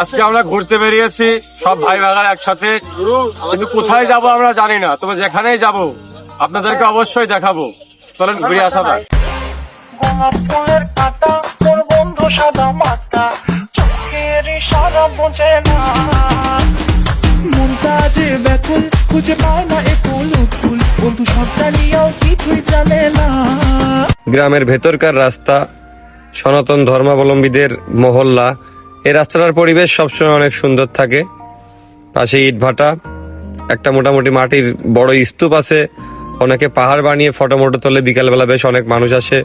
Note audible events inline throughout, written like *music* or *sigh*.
আজকে আমরা ঘুরতে বেরিয়েছি সব ভাই ভাগার একসাথে। কিন্তু কোথায় যাব আমরা জানি না তবে যেখানেই যাব আপনাদেরকে অবশ্যই দেখাবো। চলেন ঘুরে আসা যাক। গোলাপ ফুলের পাতা তোর বন্ধু সাদা মাতা চোখের ইশারা বোঝে না। মনটা যে ব্যাকুল খুঁজে পায় না এ ফুল ফুল। বন্ধু সব জানিয়াও কিছুই জানে না। গ্রামের ভেতরকার রাস্তা সনাতন ধর্মাবলম্বীদের মহল্লা এই রাস্তাটার পরিবেশ সবসময় অনেক সুন্দর থাকে। পাশে ইট ভাটা একটা মোটামুটি মাটির বড় স্তূপ আছে। অনেকে পাহাড় বানিয়ে ফটো মোটো তোলে বিকালবেলা বেশ অনেক মানুষ আসে।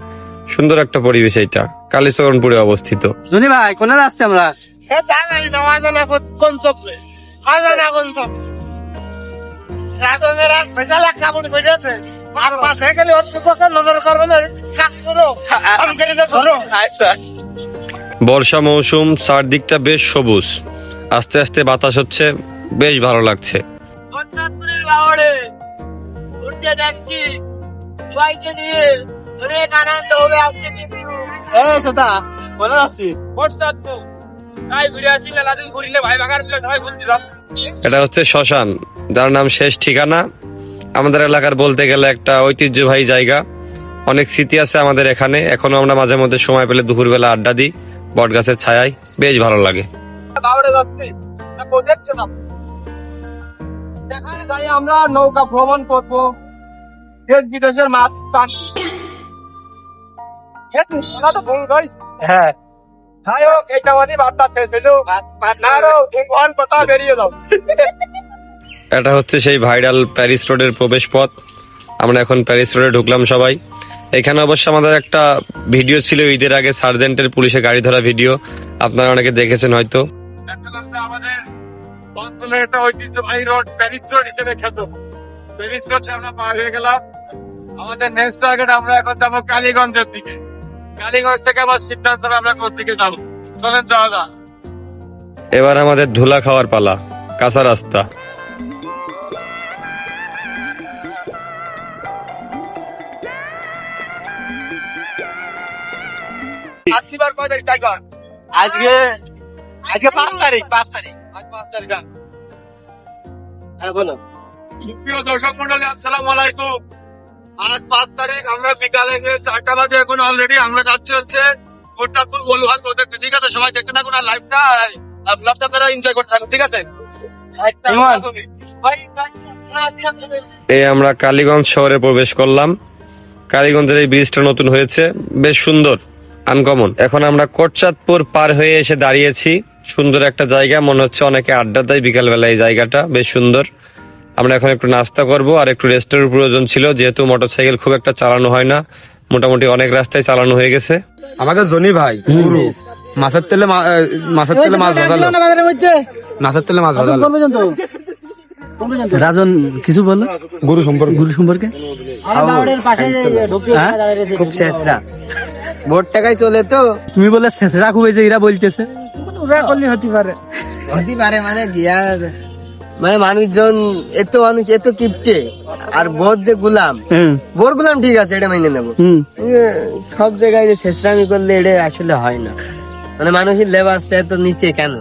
সুন্দর একটা পরিবেশ এইটা কালীচরণপুরে অবস্থিত। জনি ভাই কোনে যাচ্ছি আমরা? বর্ষা মৌসুম চারদিকটা বেশ সবুজ। আস্তে আস্তে বাতাস হচ্ছে বেশ ভালো লাগছে। সবাইকে নিয়ে অনেক আনন্দ হবে আজকে এই আসি এটা হচ্ছে শ্মশান যার নাম শেষ ঠিকানা। আমাদের এলাকার বলতে গেলে একটা ঐতিহ্যবাহী জায়গা। অনেক স্মৃতি আছে আমাদের এখানে। এখনও আমরা মাঝে মধ্যে সময় পেলে দুপুরবেলা আড্ডা দিই। বট গাছের ছায়ায় বেশ ভালো লাগে। সেখানে যাই আমরা নৌকা ভ্রমণ করব। দেশ বিদেশের মাছ পাখি হ্যাঁ যাই হোক এইটা মানে বার্তা শেষ হলো আরও ভগবান কথা বেরিয়ে যাও। এটা হচ্ছে সেই ভাইরাল প্যারিস রোডের প্রবেশ পথ আমরা এখন প্যারিস রোডে ঢুকলাম সবাই। এখানে অবশ্য আমাদের একটা ভিডিও ছিল ঈদের আগে সার্জেন্টের পুলিশে গাড়ি ধরা ভিডিও। আপনারা অনেকে দেখেছেন হয়তো। আমাদের অঞ্চলের একটা ঐতিহ্যবাহী রোড প্যারিস রোড হিসেবে খ্যাত। প্যারিস রোড আমরা পার হয়ে গেলাম। আমাদের নেক্সট টার্গেট আমরা এখন যাব কালীগঞ্জের দিকে। কালীগঞ্জ থেকে আবার সিদ্ধান্ত আমরা কোন দিকে যাব। চলেন যাওয়া এবার আমাদের ধুলা খাওয়ার পালা কাঁচা রাস্তা। আসিবার কয় তারিখ আজকে আজকে পাঁচ তারিখ পাঁচ তারিখ। আজ পাঁচ তারিখ হ্যাঁ বলো। সুপ্রিয় দর্শক মন্ডলী আসসালামু আলাইকুম। আজ পাঁচ তারিখ আমরা বিকালে গিয়ে চারটা বাজে এখন অলরেডি আমরা যাচ্ছি হচ্ছে প্রজেক্ট ঠিক আছে সবাই দেখতে থাকুন আর লাইভটা লাইভটা আপনারা এনজয় করতে থাকুন ঠিক আছে? এই আমরা কালীগঞ্জ শহরে প্রবেশ করলাম। কালীগঞ্জের এই ব্রিজটা নতুন হয়েছে বেশ সুন্দর। আনকমন এখন আমরা কোটচাঁদপুর পার হয়ে এসে দাঁড়িয়েছি। সুন্দর একটা জায়গা মনে হচ্ছে অনেকে আড্ডা দেয় বিকালবেলা এই জায়গাটা বেশ সুন্দর। আমরা এখন একটু নাস্তা করব আর একটু রেস্টের প্রয়োজন ছিল যেহেতু মোটরসাইকেল খুব একটা চালানো হয় না। মোটামুটি অনেক রাস্তায় চালানো হয়ে গেছে। আমাকে জনি ভাই মাছের তেলে মাছের তেলে মাছ ভাজালো। মাছের তেলে মাছ ভাজালো। রাজন কিছু বলল গুরু সম্পর্কে। গুরু সম্পর্কে? হ্যাঁ? খুব শেষরা। ভোট টাকায় চলে তো। তুমি বলে শেষরা খুব যে এরা বলতেছে। হতে পারে। মানে কি আর? মানে মানুষজন এত মানুষ এত কিপটে। আর ভোট যে গুলাম হুম, ভোট গুলাম ঠিক আছে এটা মেনে নেব। সব জায়গায় যে শেষরামি করলে এটা আসলে হয় না। মানে মানুষের লেবাসটা এত নিচে কেন?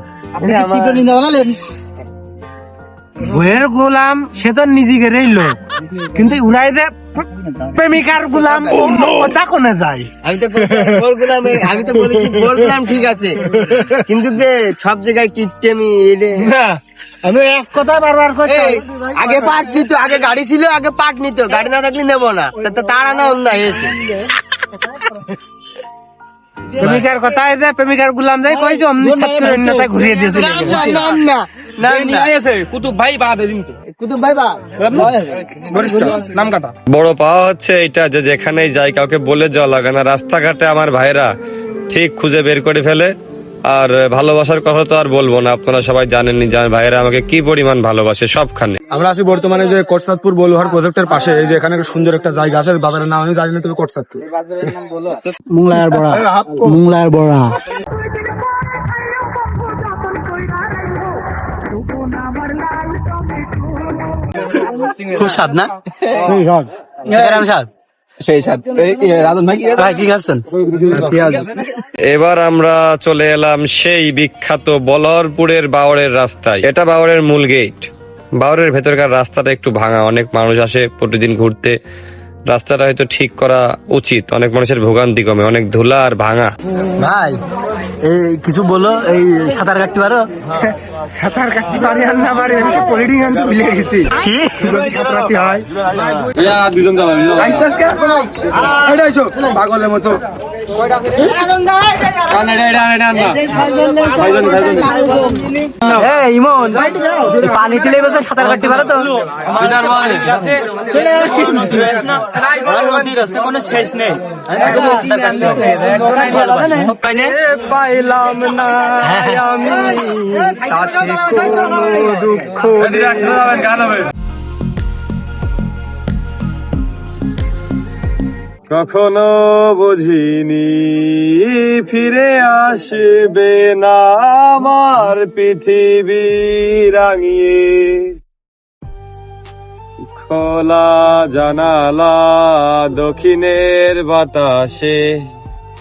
বইয়ের গোলাম সে তো নিজেকে লোক। কিন্তু উড়াই দে প্রেমিকার গোলাম কথা কোনে যায়? আমি তো গুলাম আমি তো বলেছি ভোট গুলাম ঠিক আছে। কিন্তু যে সব জায়গায় আমি না, আমি এক কথা বারবার করছি আগে পাট নিত আগে গাড়ি ছিল আগে পাট নিত গাড়ি না থাকলে নেব না। তা- তা তারা না অন্য হয়েছে। প্রেমিকার কথা যে প্রেমিকার গোলাম যাই কই যে অমনি ছাত্র অন্যতা ঘুরিয়ে দিয়েছিল বড় পাওয়া হচ্ছে এটা যে যেখানেই যাই কাউকে বলে যাওয়া লাগে না। রাস্তাঘাটে আমার ভাইরা ঠিক খুঁজে বের করে ফেলে। আর ভালোবাসার কথা তো আর বলব না আপনারা সবাই জানেননি যে আমার ভাইরা আমাকে কি পরিমাণ ভালোবাসে সবখানে। আমরা আছি বর্তমানে যে কোটসাদপুর বলুহার প্রজেক্টের পাশে এই যে এখানে একটা সুন্দর একটা জায়গা আছে বাজারের নাম আমি জানি না তবে কোটসাদপুর। মুংলার বড়া মুংলার বড়া। খুব স্বাদ না? গ্রাম স্বাদ। সেই সাথে রাজন ভাই ভাই কি খাচ্ছেন? এবার আমরা চলে এলাম সেই বিখ্যাত বলরপুরের বাওরের রাস্তায়। এটা বাওরের মূল গেট বাওরের ভেতরকার রাস্তাটা একটু ভাঙা। অনেক মানুষ আসে প্রতিদিন ঘুরতে। রাস্তাটা হয়তো ঠিক করা উচিত। অনেক মানুষের ভোগান্তি কমে। অনেক ধুলা আর ভাঙা। ভাই এই কিছু বলো এই সাঁতার কাটতে পারো সাঁতার কাটতে পারি আর না পারি আমি তো পলিডিং আনতে ভুলে গেছি যদি কাতরাতে হয় পাগলের মতো ইমন পানি দিলে বসে সাঁতার কাটতে পারো তো পাইলাম না আমি দুঃখ গান হবে কখনো বুঝিনি, ফিরে আসবে না আমার পৃথিবী রাঙিয়ে। খোলা জানালা দক্ষিণের বাতাসে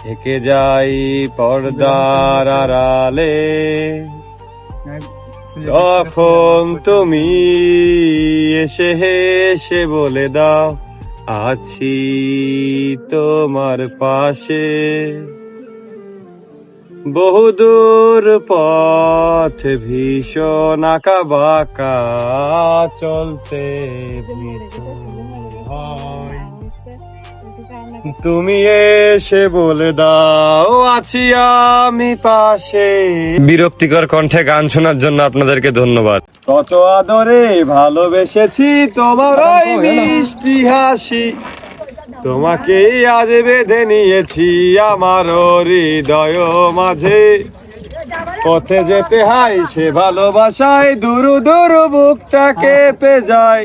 থেকে যাই পর্দার আড়ালে। তখন তুমি এসে হেসে বলে দাও আছি তোমার পাশে বহুদূর পথ ভীষণ আঁকা বাঁকা চলতে হয়। তুমি এসে বলে দাও আছি আমি পাশে। বিরক্তিকর কণ্ঠে গান শোনার জন্য আপনাদেরকে ধন্যবাদ। কত আদরে ভালোবেসেছি তোমার ওই মিষ্টি হাসি। তোমাকে আজ বেঁধে নিয়েছি আমার হৃদয় মাঝে। পথে যেতে হাই সে ভালোবাসায় দুরু দুরু বুকটা কেঁপে যায়।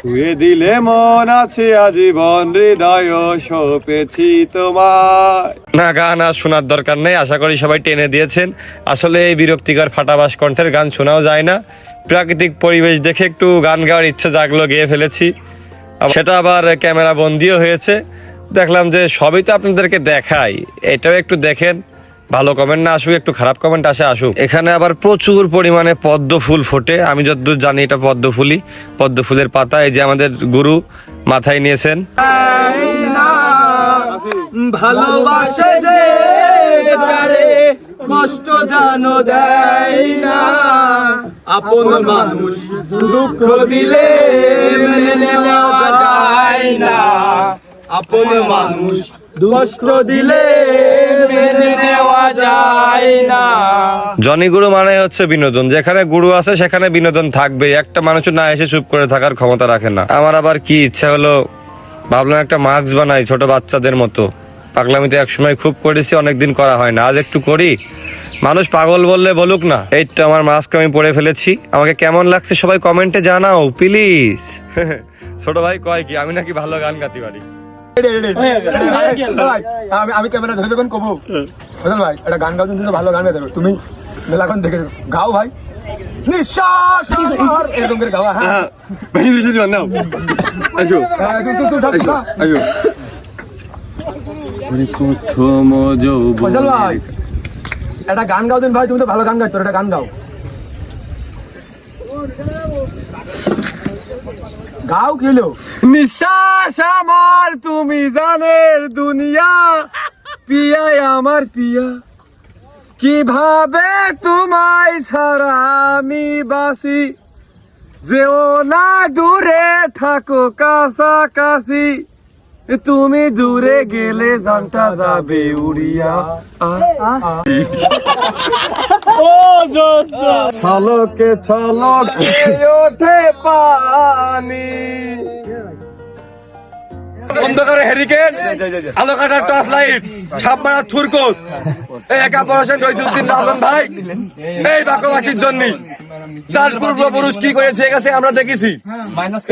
ছুঁয়ে দিলে মন আছে আজীবন হৃদয় সপেছি তোমার না, গান আর শোনার দরকার নেই, আশা করি সবাই টেনে দিয়েছেন। আসলে এই বিরক্তিকর ফাটাবাস কণ্ঠের গান শোনাও যায় না। প্রাকৃতিক পরিবেশ দেখে একটু গান গাওয়ার ইচ্ছে জাগলো, গেয়ে ফেলেছি। সেটা আবার ক্যামেরা বন্দিও হয়েছে। দেখলাম যে সবই তো আপনাদেরকে দেখাই এটাও একটু দেখেন। ভালো কমেন্ট না আসুক, একটু খারাপ কমেন্ট আসে, আসুক। এখানে আবার প্রচুর পরিমাণে পদ্ম ফুল ফোটে। আমি যতদূর জানি এটা পদ্ম ফুলই, পদ্ম ফুলের পাতা। এই যে আমাদের গুরু মাথায় নিয়েছেন। কষ্ট জানো দেয় না, আপন মানুষ দুঃখ দিলে মেনে নেওয়া যায় না। আপন মানুষ কষ্ট দিলে জনি গুরু মানে হচ্ছে বিনোদন। যেখানে গুরু আছে, সেখানে বিনোদন থাকবে একটা মানুষ না এসে চুপ করে থাকার ক্ষমতা রাখে না। আমার আবার কি ইচ্ছা হলো? ভাবলাম একটা মাস্ক বানাই, ছোট বাচ্চাদের মতো। পাগলামি তো একসময় খুব করেছি, অনেকদিন করা হয় না। আজ একটু করি। মানুষ পাগল বললে বলুক না। এই তো আমার মাস্ক আমি পরে ফেলেছি। আমাকে কেমন লাগছে সবাই কমেন্টে জানাও, প্লিজ। *laughs* ছোট ভাই কয় কি, আমি নাকি ভালো গান গাতে পারি। আমি আমি ক্যামেরা ধরে দেখুন কবু। বুঝলেন ভাই একটা গান গাও তুমি তো ভালো গান গাইতে পারো। তুমি মেলাখন দেখে গাও ভাই। নিঃশ্বাস আমার। এরকম করে গাওয়া হ্যাঁ। আসো। প্রথম ফজল ভাই একটা গান গাও দিন ভাই তুমি তো ভালো গান গাইছো একটা গান গাও। গাও হলো নিঃশ্বাস আমার তুমি জানের দুনিয়া। পিয়াই আমার পিয়া। কীভাবে তোমায় ছাড়া আমি বাসি যেও না দূরে থাকো কাছাকাছি। তুমি দূরে গেলে জানটা যাবে উড়িয়া। ছলকে ছলকে ওঠে পানি। অন্ধকারে হেরিকেন আলো কাটার টর্চ লাইট ছাপ থুরকোস এই একা পড়াশোন রইজুদ্দিন রাজন ভাই। এই বাকবাসীর জন্য। তার পূর্বপুরুষ কি করেছে গেছে আমরা দেখেছি।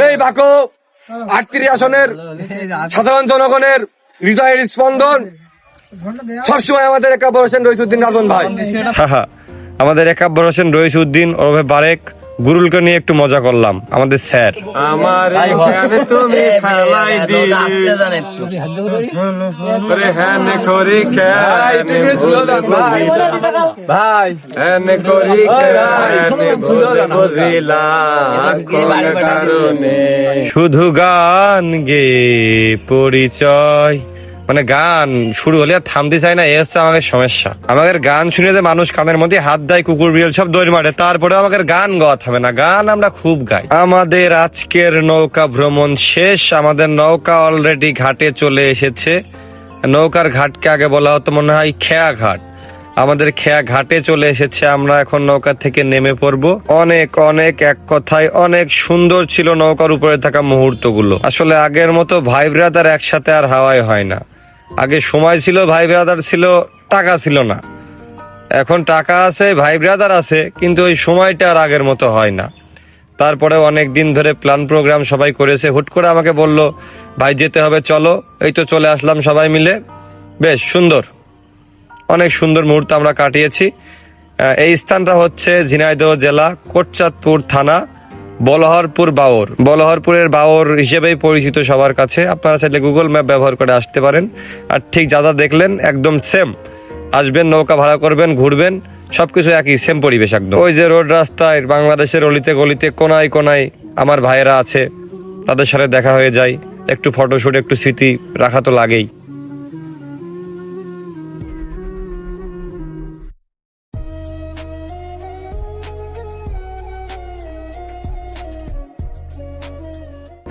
এই বাকো আটত্রিশ আসনের সাধারণ জনগণের হৃদয়ের স্পন্দন। সবসময় আমাদের একাব্বর হোসেন রইসুদ্দিন রাজন ভাই। আমাদের একাব্বর হোসেন রইসুদ্দিন ওরফে বারেক গুরুলকে নিয়ে একটু মজা করলাম আমাদের স্যার। আমার তুমি ফেলাই ভাই শুধু গান গে পরিচয় মানে গান শুরু হলে আর থামতে চায় না, এ হচ্ছে আমাদের সমস্যা। আমাদের গান শুনে যে মানুষ কানের মধ্যে হাত দেয়, কুকুর, বিড়াল সব দৌড় মারে তারপরে আমাদের গান গাওয়া থামে না। গান আমরা খুব গাই। আমাদের আজকের নৌকা ভ্রমণ শেষ। আমাদের নৌকা অলরেডি ঘাটে চলে এসেছে। নৌকার ঘাটকে আগে বলা হতো মনে হয় খেয়া ঘাট। আমাদের খেয়া ঘাটে চলে এসেছে, আমরা এখন নৌকা থেকে নেমে পড়ব। অনেক অনেক, এক কথায় অনেক সুন্দর ছিল নৌকার উপরে থাকা মুহূর্তগুলো। আসলে আগের মতো ভাই ব্রাদার একসাথে আর হাওয়াই হয় না। আগে সময় ছিল, ভাই ব্রাদার ছিল, টাকা ছিল না। এখন টাকা আছে, ভাই ব্রাদার আছে, কিন্তু ওই সময়টা আর আগের মতো হয় না। তারপরে অনেক দিন ধরে প্ল্যান প্রোগ্রাম সবাই করেছে। হুট করে আমাকে বলল, ভাই, যেতে হবে, চলো। এই তো চলে আসলাম সবাই মিলে। বেশ, সুন্দর। অনেক সুন্দর মুহূর্ত আমরা কাটিয়েছি। এই স্থানটা হচ্ছে ঝিনাইদহ জেলা কোটচাঁদপুর থানা। বলহরপুর বাওর। বলহরপুরের বাওর হিসেবেই পরিচিত সবার কাছে। আপনারা চাইলে গুগল ম্যাপ ব্যবহার করে আসতে পারেন। আর ঠিক যা যা দেখলেন, একদম সেম আসবেন, নৌকা ভাড়া করবেন, ঘুরবেন, সবকিছু একই সেম পরিবেশ একদম। ওই যে রোড রাস্তায় বাংলাদেশের অলিতে গলিতে কোনায় কোনায় আমার ভাইয়েরা আছে, তাদের সাথে দেখা হয়ে যায়। একটু ফটোশ্যুট একটু স্মৃতি রাখা তো লাগেই।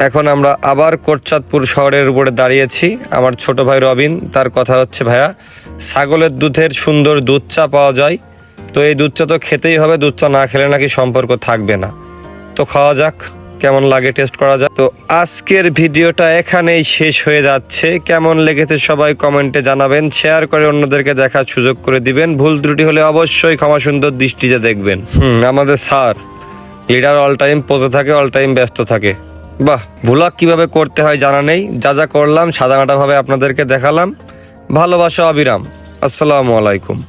এখন আমরা আবার কোটচাঁদপুর শহরের উপরে দাঁড়িয়েছি। আমার ছোট ভাই রবিন, তার কথা হচ্ছে, ভাইয়া, ছাগলের দুধের সুন্দর দুধ চা পাওয়া যায়। তো এই দুধ চা তো খেতেই হবে দুধ চা না খেলে নাকি সম্পর্ক থাকবে না। তো খাওয়া যাক, কেমন লাগে টেস্ট করা যাক। তো আজকের ভিডিওটা এখানেই শেষ হয়ে যাচ্ছে। কেমন লেগেছে সবাই কমেন্টে জানাবেন, শেয়ার করে অন্যদেরকে দেখার সুযোগ করে দিবেন। ভুল ত্রুটি হলে অবশ্যই ক্ষমা সুন্দর দৃষ্টিতে দেখবেন। হুম, আমাদের স্যার, লিডার অল টাইম পোজে থাকে, অল টাইম ব্যস্ত থাকে। বাহ ভ্লগ কীভাবে করতে হয় জানা নেই। যা যা করলাম, সাদামাটাভাবে আপনাদেরকে দেখালাম। ভালোবাসা অবিরাম। আসসালামু আলাইকুম।